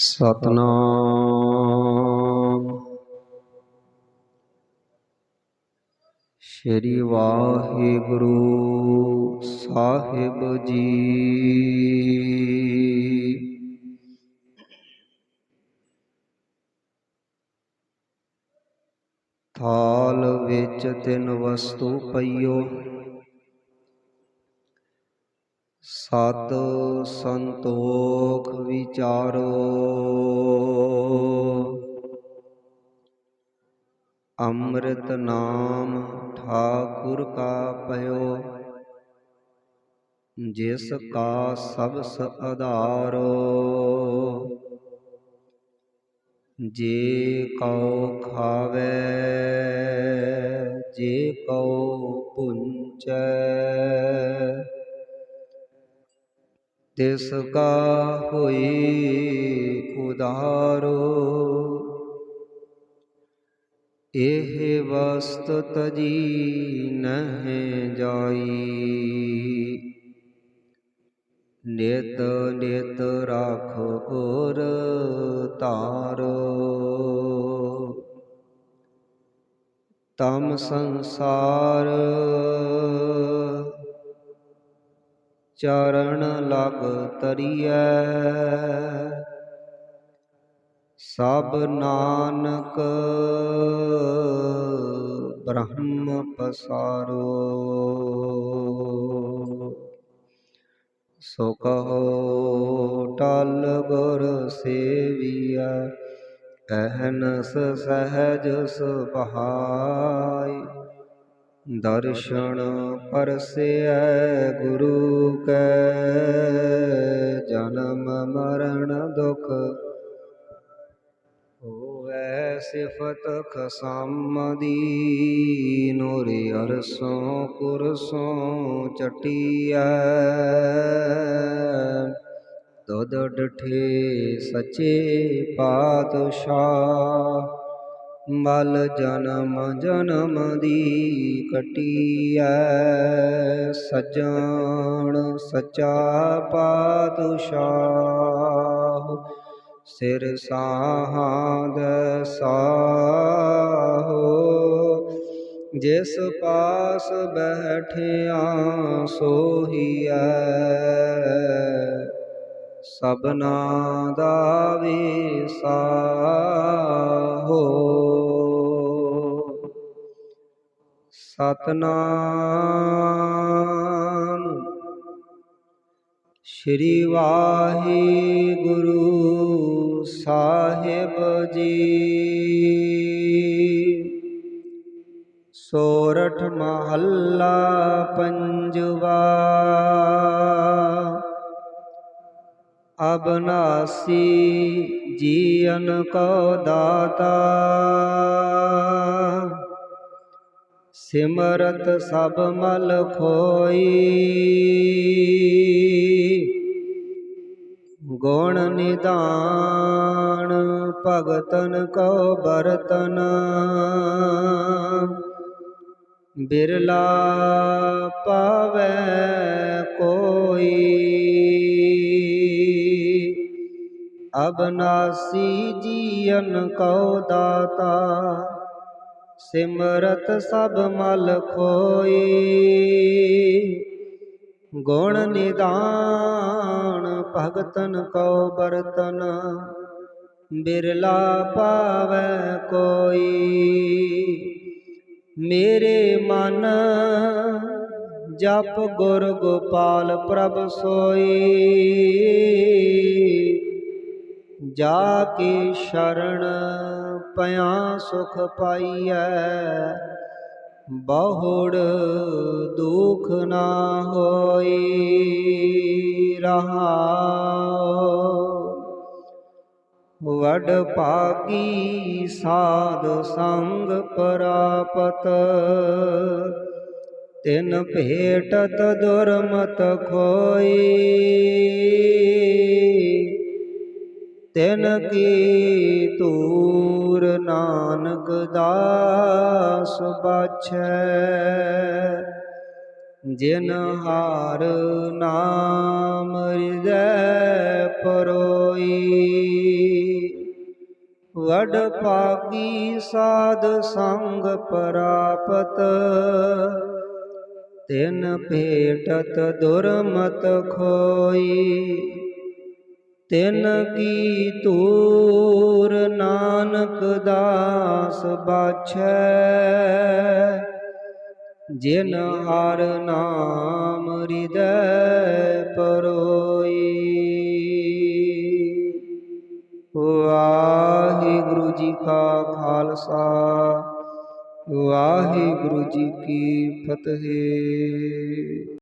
ਸਤਨਾਮ। ਸ਼੍ਰੀ ਵਾਹਿਗੁਰੂ ਸਾਹਿਬ ਜੀ। ਥਾਲ ਵਿੱਚ ਤਿੰਨ ਵਸਤੂ ਪਈਓ। ਸਤ ਸੰਤੋਖ ਵਿਚਾਰੋ। ਅੰਮ੍ਰਿਤ ਨਾਮ ਠਾਕੁਰ ਕਾ ਪਇਓ, ਜਿਸ ਕਾ ਸਬਸ ਆਧਾਰੋ ਜੇ ਕਉ ਖਾਵੇ, ਜੇ ਕਉ ਪੁੰਚੈ ਤਿਸ ਕਾ ਹੋਈ ਉਦਾਰੋ ਇਹ ਵਸਤ ਤਜੀ ਨਹਿ ਜਾਈ। ਨਿਤ ਨਿਤ ਰਾਖ ਔਰ ਤਾਰੋ ਤਮ ਸੰਸਾਰ ਚਰਨ ਲਗ ਤਰੀਐ। ਸਭ ਨਾਨਕ ਬ੍ਰਹਮ ਪਸਾਰੋ। ਸੋ ਕਹੋ, ਟਲ ਗੁਰ ਸੇਵੀਆ ਅਹਨਸ ਸਹਜ ਸੁਭਾਈ ਦਰਸ਼ਨ ਪਰਸੈ ਗੁਰੂ ਕੈ, ਜਨਮ ਮਰਨ ਦੁਖ ਹੋਵੈ ਸਿਫਤ ਖਸਮ ਦੀ ਨੂਰੇ ਅਰਸੋਂ ਕੁਰਸੋਂ ਚਟਿਆ ਦੁਧ ਡਠੇ ਸੱਚੇ ਪਾਤਸ਼ਾਹ ਮਲ ਜਨਮ ਜਨਮ ਦੀ ਕਟੀਐ, ਸਜਣ ਸਚਾ ਪਾਤਸ਼ਾਹ। ਸਿਰ ਸਾਹਾਦ ਸਾਹੋ, ਜਿਸ ਪਾਸ ਬੈਠਿਆ ਸੋਹੀਐ। ਸਬਨਾ ਦਾ ਵਿਸਾਹੋ ਸਤਨਾਮ। ਸ਼੍ਰੀ ਵਾਹਿਗੁਰੂ ਸਾਹਿਬ ਜੀ। ਸੋਰਠ ਮਹੱਲਾ ਪੰਜਵਾ। ਅਬਨਾਸੀ ਜੀਵਨ ਕੋ ਦਾਤਾ। ਸਿਮਰਤ ਸਭ ਮਲ ਖੋਈ। ਗੁਣ ਨਿਦਾਨ ਭਗਤਨ ਕੋ ਬਰਤਨ। ਬਿਰਲਾ ਪਾਵੈ ਕੋਈ। ਅਬਨਾਸੀ ਜੀਵਨ ਕਉ ਦਾਤਾ। ਸਿਮਰਤ ਸਭ ਮਲ ਖੋਈ। ਗੁਣ ਨਿਦਾਨ ਭਗਤਨ ਕਉ ਬਰਤਨ, ਬਿਰਲਾ ਪਾਵੈ ਕੋਈ। ਮੇਰੇ ਮਨ ਜਪ ਗੁਰ ਗੋਪਾਲ ਪ੍ਰਭ ਸੋਈ। ਜਾ ਕੇ ਸ਼ਰਣ ਪਿਆ ਸੁਖ ਪਾਈਐ। ਬਹੁੜ ਦੁਖ ਨਾ ਹੋਈ ਰਹਾ ਵਡ ਭਾਗੀ ਸਾਧ ਸੰਗ ਪ੍ਰਾਪਤ। ਤਿਨ ਭੇਟਤ ਦੁਰਮਤ ਖੋਈ। ਤਿਨ ਕੀ ਤੂਰ ਨਾਨਕ ਦਾਸ ਬਾਛੈ। ਜਿਨ ਹਾਰ ਨਾਮ ਹਿਰਦੈ ਪਰੋਈ, ਵਡ ਭਾਗੀ ਸਾਧ ਸੰਗ ਪ੍ਰਾਪਤ। ਤਿਨ ਭੇਟਤ ਦੁਰਮਤ ਖੋਈ ਤਿਨ ਕੀ ਤੂਰ ਨਾਨਕ ਦਾਸ ਬਾਛੈ। ਜਿਨ ਹਰ ਨਾਮ ਹਿਰਦੈ ਪਰੋਈ। ਵਾਹਿਗੁਰੂ ਜੀ ਕਾ ਖਾਲਸਾ, ਵਾਹਿਗੁਰੂ ਜੀ ਕੀ ਫਤਿਹ।